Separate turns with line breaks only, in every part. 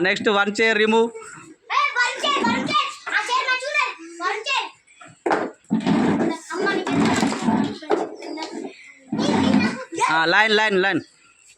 Next one chair remove line line line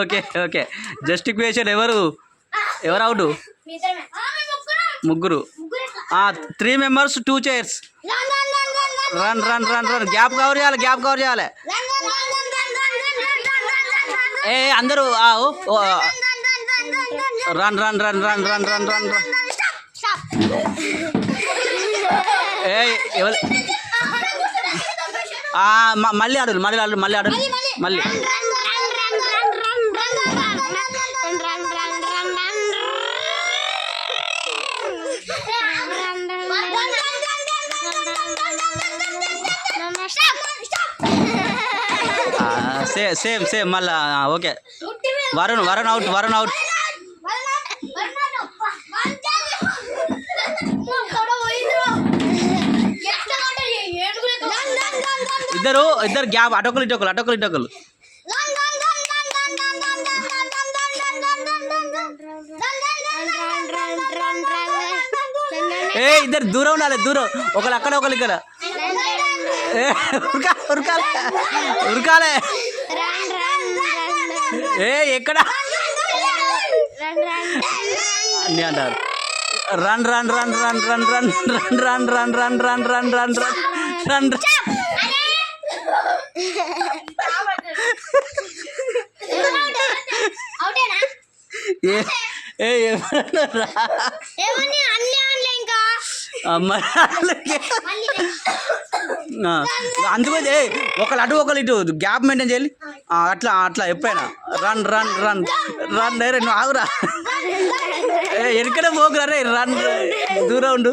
okay okay justification ఎవరు ఎవరు out ముగ్గురు three members two chairs run run run run gap cover చేయాలి gap cover చేయాలి ఏ అందరూ run, run, run, run, run, run, run, run. Stop, stop. ஏய் எவ்வளோ ஆ ம மல்லி ஆடல் மல்லி ஆடல் மல்லி ஆடல் மல்லி சேம் சேம் சேம் மல்ல okay Varun Varun out Varun out ఇద్దరు ఇద్దరు గ్యాప్ అటొకలు ఇటొకలు అటొకలు ఇటొకలు ఏ ఇద్దరు దూరం ఉండాలి దూరం ఒకరు అక్కడ ఒకరు ఇక్కడ ఉరకా ఉరకాలే ఉరకాలే ఏ ఎక్కడ అన్నీ అంటారు run run run run run run run run run run run run run run run ఏ అందుకే ఏ, ఒకళ్ళు అటు ఒకళ్ళు ఇటు గ్యాప్ మెయింటైన్ చేయాలి. అట్లా అట్లా ఎప్పుడైనా. Run run run. Run direct నువ్వు ఆగురా. ఏ పోకురా రే రన్. దూరం ఉండు.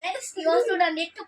Pega
esse osso da por que eu